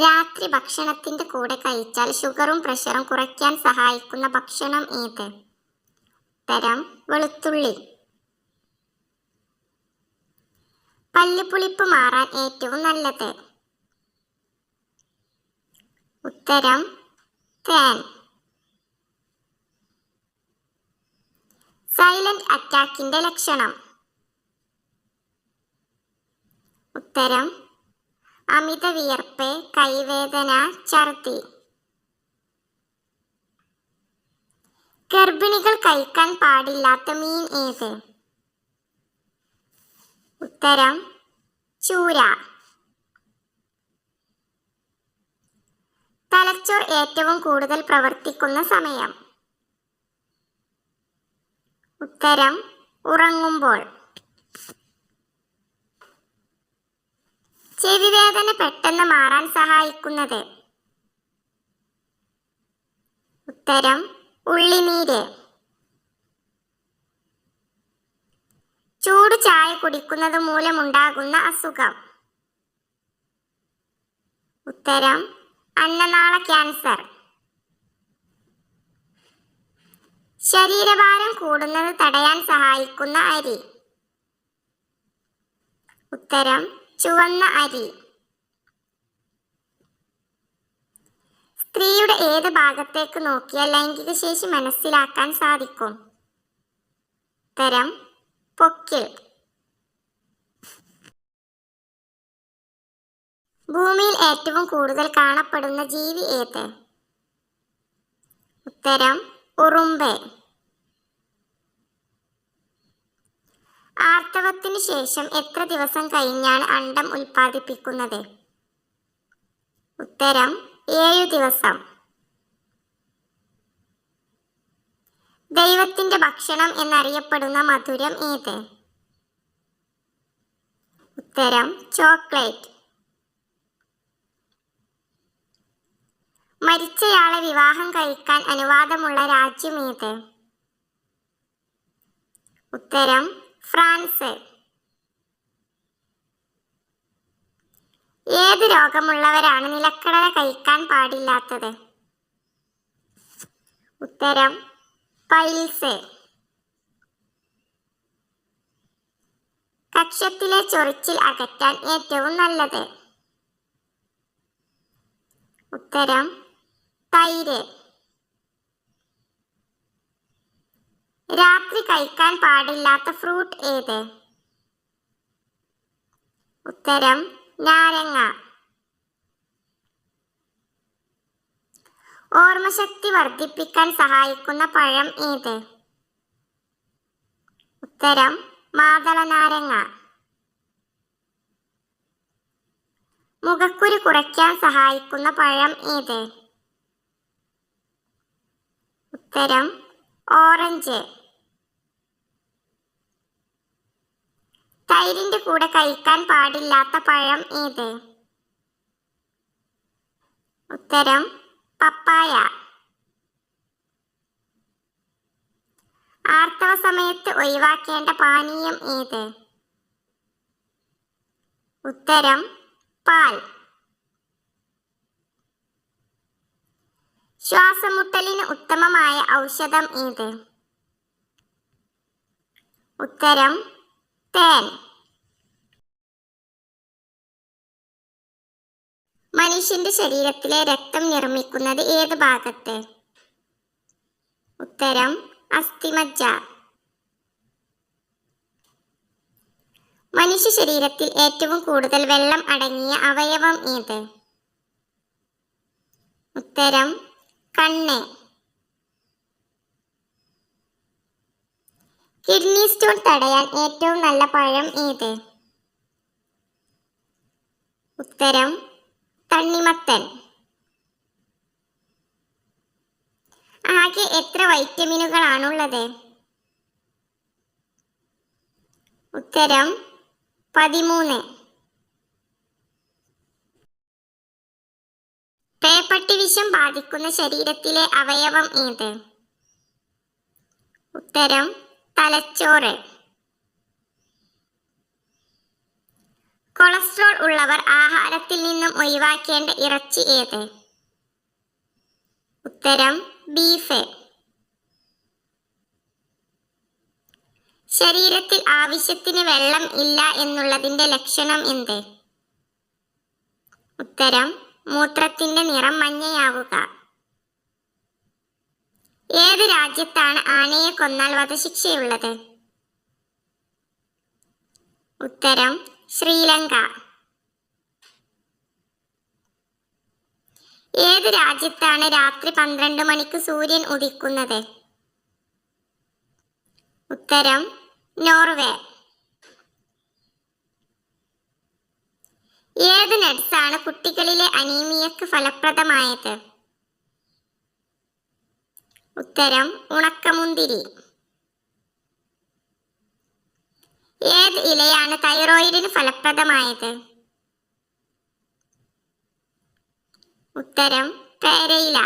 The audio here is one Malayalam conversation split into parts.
രാത്രി ഭക്ഷണത്തിന്റെ കൂടെ കഴിച്ചാൽ ഷുഗറും പ്രഷറും കുറയ്ക്കാൻ സഹായിക്കുന്ന ഭക്ഷണം ഏത്? തരം വെളുത്തുള്ളി. പല്ലുപുളിപ്പ് മാറാൻ ഏറ്റവും നല്ലത്. ഉത്തരം തേൻ. സൈലന്റ് അറ്റാക്കിന്റെ ലക്ഷണം. ഉത്തരം അമിത വിയർപ്പ് കൈവേദന ഛർദി. ഗർഭിണികൾ കഴിക്കാൻ പാടില്ലാത്ത മീൻ ഏത്? ഉത്തരം ചൂര. തലച്ചോർ ഏറ്റവും കൂടുതൽ പ്രവർത്തിക്കുന്ന സമയം. ഉത്തരം ഉറങ്ങുമ്പോൾ. ചെവിവേദന പെട്ടെന്ന് മാറാൻ സഹായിക്കുന്നത്. ഉത്തരം ഉള്ളിനീര്. ചൂട് ചായ കുടിക്കുന്നത് മൂലമുണ്ടാകുന്ന അസുഖം. ഉത്തരം അന്നനാള ക്യാൻസർ. ശരീരഭാരം കൂടുന്നത് തടയാൻ സഹായിക്കുന്ന അരി. ഉത്തരം ചുവന്ന അരി. സ്ത്രീയുടെ ഏത് ഭാഗത്തേക്ക് നോക്കിയാൽ ലൈംഗിക ശേഷി മനസ്സിലാക്കാൻ സാധിക്കും? തരം പൊക്കിൽ. ഭൂമിയിൽ ഏറ്റവും കൂടുതൽ കാണപ്പെടുന്ന ജീവി ഏത്? ഉത്തരം ഉറുമ്പ്. ആർത്തവത്തിന് ശേഷം എത്ര ദിവസം കഴിഞ്ഞാണ് അണ്ടം ഉൽപ്പാദിപ്പിക്കുന്നത്? ഉത്തരം ഏഴു ദിവസം. ദൈവത്തിന്റെ ഭക്ഷണം എന്നറിയപ്പെടുന്ന മധുരം ഏത്? ഉത്തരം ചോക്ലേറ്റ്. മരിച്ചയാളെ വിവാഹം കഴിക്കാൻ അനുവാദമുള്ള രാജ്യം ഏത്? ഉത്തരം ഫ്രാൻസ്. ഏത് രോഗമുള്ളവരാണ് നിലക്കടല കഴിക്കാൻ പാടില്ലാത്തത്? ഉത്തരം പൈൽസ്. കക്ഷത്തിലെ ചൊറിച്ചിൽ അകറ്റാൻ ഏറ്റവും നല്ലത്. ഉത്തരം തൈര്. രാത്രി കഴിക്കാൻ പാടില്ലാത്ത ഫ്രൂട്ട് ഏത്? ഉത്തരം നാരങ്ങ. ഓർമ്മശക്തി വർദ്ധിപ്പിക്കാൻ സഹായിക്കുന്ന പഴം ഏത്? ഉത്തരം മാതള നാരങ്ങ. മുഖക്കുരു കുറയ്ക്കാൻ സഹായിക്കുന്ന പഴം ഏത്? ഉത്തരം ഓറഞ്ച്. തൈരിന്റെ കൂടെ കഴിക്കാൻ പാടില്ലാത്ത പഴം ഏത്? ഉത്തരം പപ്പായ. ആർത്തവ സമയത്ത് ഒഴിവാക്കേണ്ട പാനീയം ഏത്? ഉത്തരം പാൽ. ശ്വാസമുട്ടലിന് ഉത്തമമായ ഔഷധം ഏത്? ഉത്തരം തേൻ. മനുഷ്യന്റെ ശരീരത്തിലെ രക്തം നിർമ്മിക്കുന്നത് ഏത് ഭാഗത്ത്? ഉത്തരം അസ്ഥിമജ്ജ. മനുഷ്യ ശരീരത്തിൽ ഏറ്റവും കൂടുതൽ വെള്ളം അടങ്ങിയ അവയവം ഏത്? ഉത്തരം കണ്ണ്. കിഡ്നി സ്റ്റോൺ തടയാൻ ഏറ്റവും നല്ല പഴം ഏത്? ഉത്തരം തണ്ണിമത്തൻ. ആകെ എത്ര വൈറ്റമിനുകളാണുള്ളത്? ഉത്തരം പതിമൂന്ന്. പേപ്പട്ടി വിഷം ബാധിക്കുന്ന ശരീരത്തിലെ അവയവം ഏത്? ഉത്തരം തലച്ചോറ്. കൊളസ്ട്രോൾ ഉള്ളവർ ആഹാരത്തിൽ നിന്നും ഒഴിവാക്കേണ്ട ഇറച്ചി ഏത്? ഉത്തരം ബീഫ്. ശരീരത്തിൽ ആവശ്യത്തിന് വെള്ളം ഇല്ല എന്നുള്ളതിന്റെ ലക്ഷണം എന്ത്? ഉത്തരം മൂത്രത്തിന്റെ നിറം മഞ്ഞയാവുക. ഏത് രാജ്യത്താണ് ആനയെ കൊന്നാൽ വധശിക്ഷയുള്ളത്? ഉത്തരം ശ്രീലങ്ക. ഏത് രാജ്യത്താണ് രാത്രി പന്ത്രണ്ട് മണിക്ക് സൂര്യൻ ഉദിക്കുന്നത്? ഉത്തരം നോർവേ. ഏത് നട്സാണ് കുട്ടികളിലെ അനീമിയക്ക് ഫലപ്രദമായത്? ഉത്തരം ഉണക്കമുന്തിരി. ഏത് ഇലയാണ് തൈറോയിഡിന് ഫലപ്രദമായത്? ഉത്തരം പേരയില.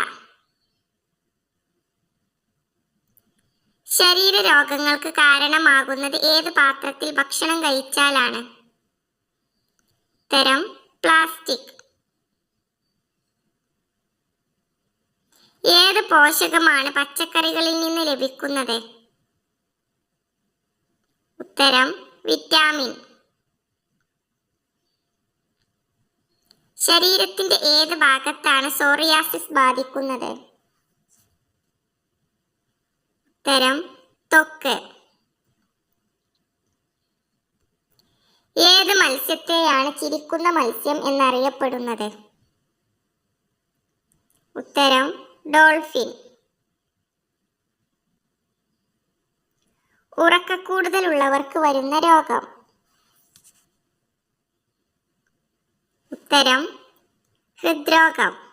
ശരീര രോഗങ്ങൾക്ക് കാരണമാകുന്നത് ഏത് പാത്രത്തിൽ ഭക്ഷണം കഴിച്ചാലാണ്? ഉത്തരം പ്ലാസ്റ്റിക് ഏത് പോഷകമാണ് പച്ചക്കറികളിൽ നിന്ന് ലഭിക്കുന്നത്? ഉത്തരം വിറ്റാമിൻ ശരീരത്തിന്റെ ഏത് ഭാഗത്താണ് സോറിയാസിസ് ബാധിക്കുന്നത്? ഉത്തരം ത്വക്ക്. ഏത് മത്സ്യത്തെയാണ് ചിരിക്കുന്ന മത്സ്യം എന്നറിയപ്പെടുന്നത്? ഉത്തരം ഡോൾഫിൻ. ഉറക്കക്കൂടുതലുള്ളവർക്ക് വരുന്ന രോഗം. ഉത്തരം ഹൃദ്രോഗം.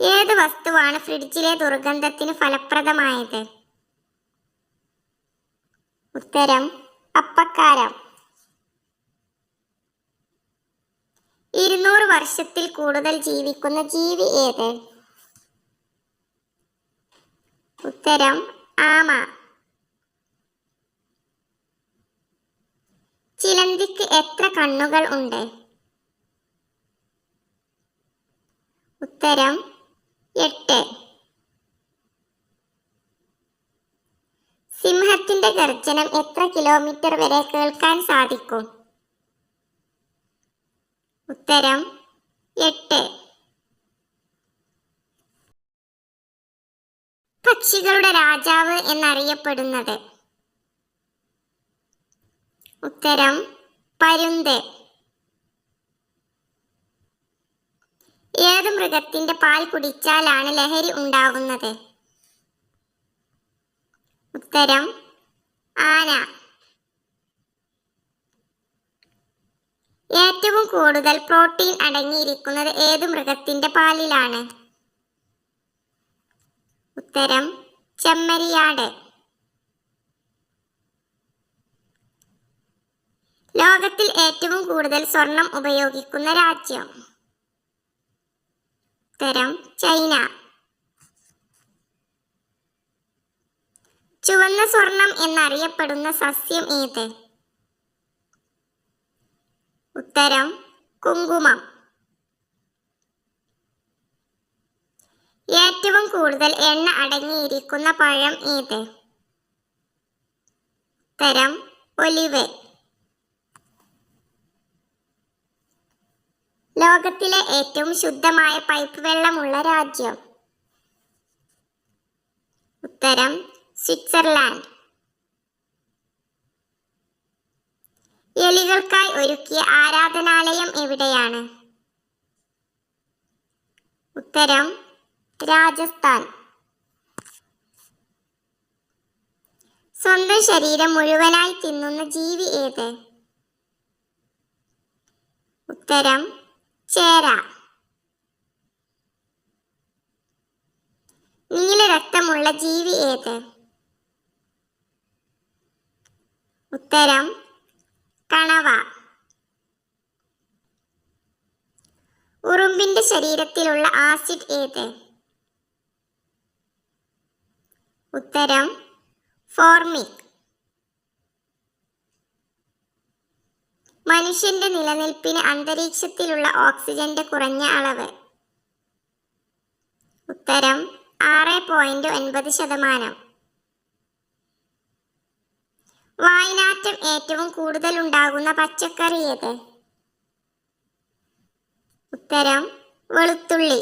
ഏത് വസ്തുവാണ് ഫ്രിഡ്ജിലെ ദുർഗന്ധത്തിന് ഫലപ്രദമായത്? ഉത്തരം അപ്പക്കാരം. ഇരുന്നൂറ് വർഷത്തിൽ കൂടുതൽ ജീവിക്കുന്ന ജീവി ഏത്? ഉത്തരം ആമ. ചിലന്തിക്ക് എത്ര കണ്ണുകൾ ഉണ്ട്? ഉത്തരം എട്ട്. സിംഹത്തിന്റെ ഗർജനം എത്ര കിലോമീറ്റർ വരെ കേൾക്കാൻ സാധിക്കും? ഉത്തരം എട്ട്. പക്ഷികളുടെ രാജാവ് എന്നറിയപ്പെടുന്നത്. ഉത്തരം പരുന്ത്. ഏത് മൃഗത്തിന്റെ പാൽ കുടിച്ചാലാണ് ലഹരി ഉണ്ടാവുന്നത്? ഉത്തരം ആന. ഏറ്റവും കൂടുതൽ പ്രോട്ടീൻ അടങ്ങിയിരിക്കുന്നത് ഏത് മൃഗത്തിന്റെ പാലിലാണ്? ഉത്തരം ചെമ്മരിയാട്. ലോകത്തിൽ ഏറ്റവും കൂടുതൽ സ്വർണം ഉപയോഗിക്കുന്ന രാജ്യം? ഉത്തരം ചൈന. ചുവന്ന സ്വർണം എന്നറിയപ്പെടുന്ന സസ്യം ഏത്? ഉത്തരം കുങ്കുമം. ഏറ്റവും കൂടുതൽ എണ്ണ അടങ്ങിയിരിക്കുന്ന പഴം ഏത്? ഉത്തരം ഒലിവ്. ലോകത്തിലെ ഏറ്റവും ശുദ്ധമായ പൈപ്പ് വെള്ളമുള്ള രാജ്യം? ഉത്തരം സ്വിറ്റ്സർലാൻഡ്. എലികൾക്കായി ഒരുക്കിയ ആരാധനാലയം എവിടെയാണ്? ഉത്തരം രാജസ്ഥാൻ. സ്വന്തം ശരീരം മുഴുവനായി തിന്നുന്ന ജീവി ഏത്? ഉത്തരം ചേര. നീല രക്തമുള്ള ജീവി ഏത്? ഉത്തരം കണവ ഉറുമ്പിന്റെ ശരീരത്തിലുള്ള ആസിഡ് ഏത്? ഉത്തരം ഫോർമിക് മനുഷ്യന്റെ നിലനിൽപ്പിന് അന്തരീക്ഷത്തിലുള്ള ഓക്സിജന്റെ കുറഞ്ഞ അളവ്. ഉത്തരം ആറ് പോയിന്റ് ഒൻപത് ശതമാനം. വായനാറ്റം ഏറ്റവും കൂടുതൽ ഉണ്ടാകുന്ന പച്ചക്കറി ഏത്? ഉത്തരം വെളുത്തുള്ളി.